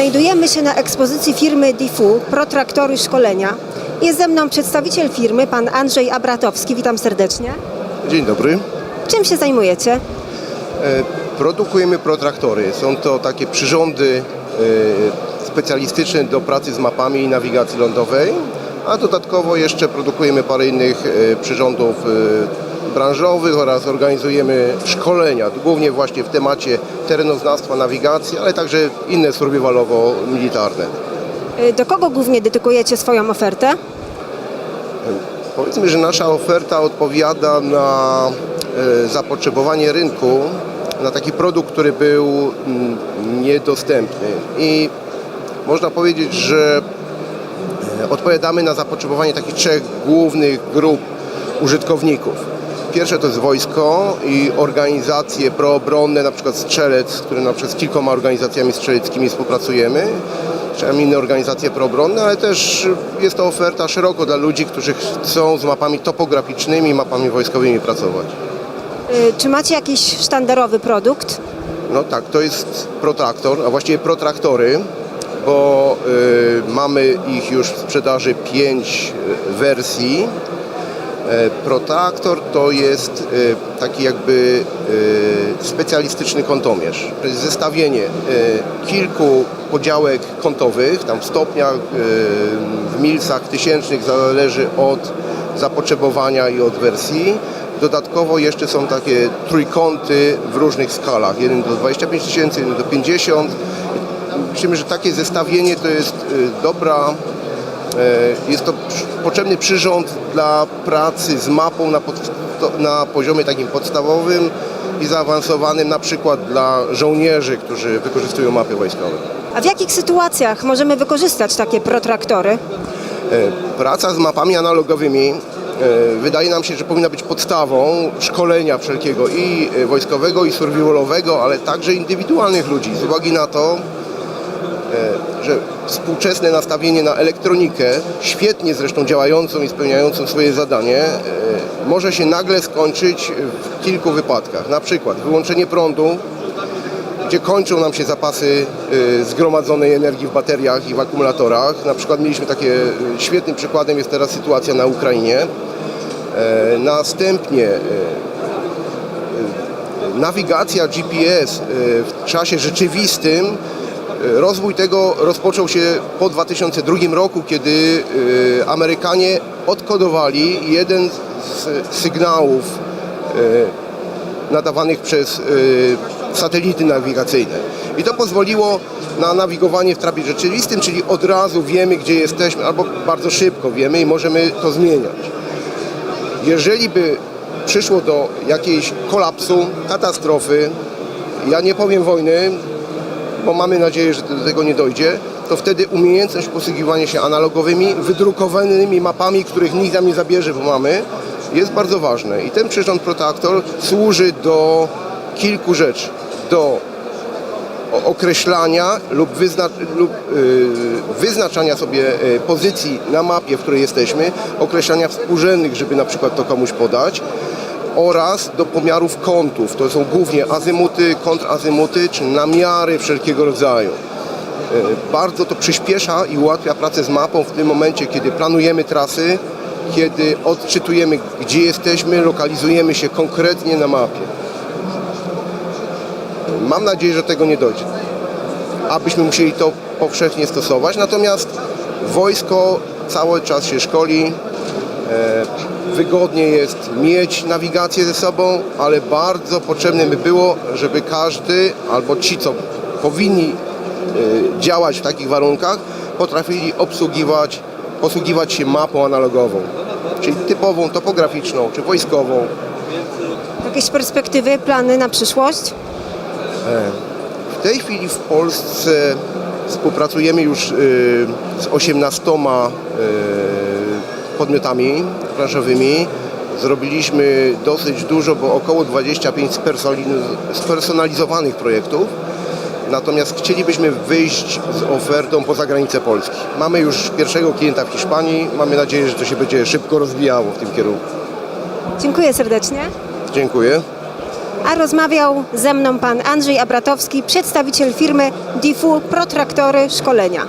Znajdujemy się na ekspozycji firmy Difu Protraktory Szkolenia. Jest ze mną przedstawiciel firmy, pan Andrzej Abratowski. Witam serdecznie. Dzień dobry. Czym się zajmujecie? E, Produkujemy protraktory. Są to takie przyrządy e, specjalistyczne do pracy z mapami i nawigacji lądowej, a dodatkowo jeszcze produkujemy parę innych e, przyrządów branżowych oraz organizujemy szkolenia, głównie właśnie w temacie terenoznawstwa, nawigacji, ale także inne survivalowo-militarne. Y, Do kogo głównie dedykujecie swoją ofertę? Powiedzmy, że nasza oferta odpowiada na e, zapotrzebowanie rynku, na taki produkt, który był mm, niedostępny. I można powiedzieć, że e, odpowiadamy na zapotrzebowanie takich trzech głównych grup użytkowników. Pierwsze to jest wojsko i organizacje proobronne, na przykład Strzelec, z którym na przykład z kilkoma organizacjami strzeleckimi współpracujemy, czy inne organizacje proobronne, ale też jest to oferta szeroko dla ludzi, którzy chcą z mapami topograficznymi, mapami wojskowymi pracować. Y, Czy macie jakiś sztandarowy produkt? No tak, to jest protraktor, a właściwie protraktory, bo y, mamy ich już w sprzedaży pięć y, wersji. E, Protraktor to jest y, taki jakby y, specjalistyczny kątomierz. To jest zestawienie kilku podziałek kątowych, tam w stopniach, w milsach tysięcznych, zależy od zapotrzebowania i od wersji. Dodatkowo jeszcze są takie trójkąty w różnych skalach, jeden do 25 tysięcy, jeden do 50. Myślimy, że takie zestawienie to jest dobra, e, jest to potrzebny przyrząd dla pracy z mapą na, pod, na poziomie takim podstawowym i zaawansowanym, na przykład dla żołnierzy, którzy wykorzystują mapy wojskowe. A w jakich sytuacjach możemy wykorzystać takie protraktory? E, Praca z mapami analogowymi e, wydaje nam się, że powinna być podstawą szkolenia wszelkiego i e, wojskowego, i survivalowego, ale także indywidualnych ludzi. Z uwagi na to, e, że współczesne nastawienie na elektronikę, świetnie zresztą działającą i spełniającą swoje zadanie, e, może się nagle skończyć w kilku wypadkach. Na przykład wyłączenie prądu, gdzie kończą nam się zapasy y, zgromadzonej energii w bateriach i w akumulatorach. Na przykład mieliśmy takie, świetnym przykładem jest teraz sytuacja na Ukrainie. E, Następnie nawigacja GPS w czasie rzeczywistym, rozwój tego rozpoczął się po 2002 roku, kiedy y, Amerykanie odkodowali jeden z sygnałów y, nadawanych przez y, satelity nawigacyjne. I to pozwoliło na nawigowanie w trapie rzeczywistym, czyli od razu wiemy, gdzie jesteśmy, albo bardzo szybko wiemy i możemy to zmieniać. Jeżeli by przyszło do jakiejś kolapsu, katastrofy, ja nie powiem wojny, bo mamy nadzieję, że do tego nie dojdzie, to wtedy umiejętność posługiwania się analogowymi, wydrukowanymi mapami, których nikt nam nie zabierze, bo mamy, jest bardzo ważne. I ten przyrząd Protaktor służy do kilku rzeczy. Do określania lub, lub y, wyznaczania sobie y, pozycji na mapie, w której jesteśmy, określania współrzędnych, żeby na przykład to komuś podać oraz do pomiarów kątów. To są głównie azymuty, kontrazymuty czy namiary wszelkiego rodzaju. Y, Bardzo to przyspiesza i ułatwia pracę z mapą w tym momencie, kiedy planujemy trasy, kiedy odczytujemy, gdzie jesteśmy, lokalizujemy się konkretnie na mapie. Mam nadzieję, że tego nie dojdzie, abyśmy musieli to powszechnie stosować. Natomiast wojsko cały czas się szkoli. E, wygodnie jest mieć nawigację ze sobą, ale bardzo potrzebne by było, żeby każdy albo ci, co powinni e, działać w takich warunkach, potrafili obsługiwać, posługiwać się mapą analogową, czyli typową, topograficzną czy wojskową. Jakieś perspektywy, plany na przyszłość? W tej chwili w Polsce współpracujemy już y, z 18 y, podmiotami branżowymi. Zrobiliśmy dosyć dużo, bo około 25 spersonali- spersonalizowanych projektów. Natomiast chcielibyśmy wyjść z ofertą poza granicę Polski. Mamy już pierwszego klienta w Hiszpanii. Mamy nadzieję, że to się będzie szybko rozwijało w tym kierunku. Dziękuję serdecznie. Dziękuję. a rozmawiał ze mną pan Andrzej Abratowski, przedstawiciel firmy Difu Protraktory Szkolenia.